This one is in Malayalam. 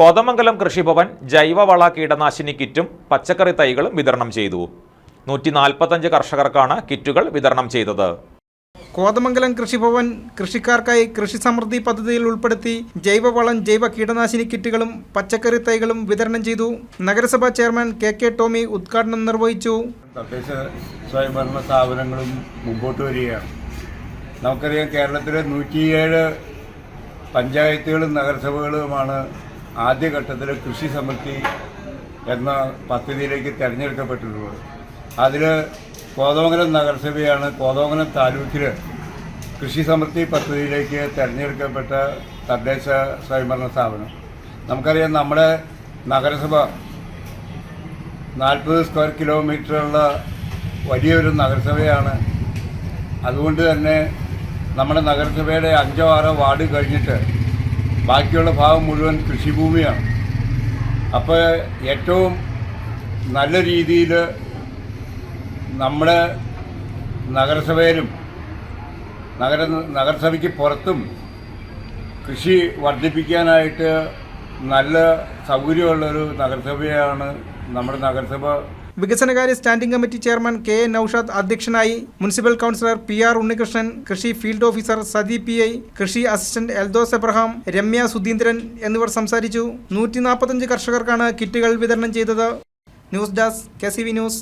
കോതമംഗലം കൃഷിഭവൻ ജൈവവള കീടനാശിനി കിറ്റും പച്ചക്കറി തൈകളും വിതരണം ചെയ്തു. നൂറ്റി നാൽപ്പത്തഞ്ച് കർഷകർക്കാണ് കിറ്റുകൾ വിതരണം ചെയ്തത്. കോതമംഗലം കൃഷിഭവൻ കൃഷിക്കാർക്കായി കൃഷി സമൃദ്ധി പദ്ധതിയിൽ ഉൾപ്പെടുത്തി ജൈവവളം ജൈവ കീടനാശിനി കിറ്റുകളും പച്ചക്കറി തൈകളും വിതരണം ചെയ്തു. നഗരസഭാ ചെയർമാൻ കെ കെ ടോമി ഉദ്ഘാടനം നിർവഹിച്ചു. തദ്ദേശ സ്വയംഭരണ സ്ഥാപനങ്ങളും മുമ്പോട്ട് വരികയാണ്. നമുക്കറിയാം കേരളത്തിലെ നൂറ്റിയേഴ് പഞ്ചായത്തുകളും നഗരസഭകളുമാണ് ആദ്യഘട്ടത്തിൽ കൃഷി സമൃദ്ധി എന്ന പദ്ധതിയിലേക്ക് തിരഞ്ഞെടുക്കപ്പെട്ടിട്ടുള്ളത്. അതിൽ കോതമംഗലം നഗരസഭയാണ് കോതമംഗലം താലൂക്കിൽ കൃഷി സമൃദ്ധി പദ്ധതിയിലേക്ക് തിരഞ്ഞെടുക്കപ്പെട്ട തദ്ദേശ സ്വയംഭരണ സ്ഥാപനം. നമുക്കറിയാം നമ്മുടെ നഗരസഭ നാൽപ്പത് സ്ക്വയർ കിലോമീറ്ററുള്ള വലിയൊരു നഗരസഭയാണ്. അതുകൊണ്ട് തന്നെ നമ്മുടെ നഗരസഭയുടെ അഞ്ചോ ആറോ വാർഡ് കഴിഞ്ഞിട്ട് ബാക്കിയുള്ള ഭാഗം മുഴുവൻ കൃഷിഭൂമിയാണ്. അപ്പോൾ ഏറ്റവും നല്ല രീതിയിൽ നമ്മുടെ നഗരസഭയിലും നഗര നഗരസഭയ്ക്ക് പുറത്തും കൃഷി വർദ്ധിപ്പിക്കാനായിട്ട് നല്ല സൗകര്യമുള്ളൊരു നഗരസഭയാണ് നമ്മുടെ നഗരസഭ വികസനകാര്യ standing committee chairman K N Noushad അധ്യക്ഷനായി municipal councillor P R Unnikrishnan കൃഷി field officer Sathi P I കൃഷി അസിസ്റ്റന്റ് എൽദോസ് എബ്രഹാം രമ്യ സുധീന്ദ്രൻ എന്നിവർ സംസാരിച്ചു. നൂറ്റി കർഷകർക്കാണ് കിറ്റുകൾ വിതരണം ചെയ്തത്. News desk K news.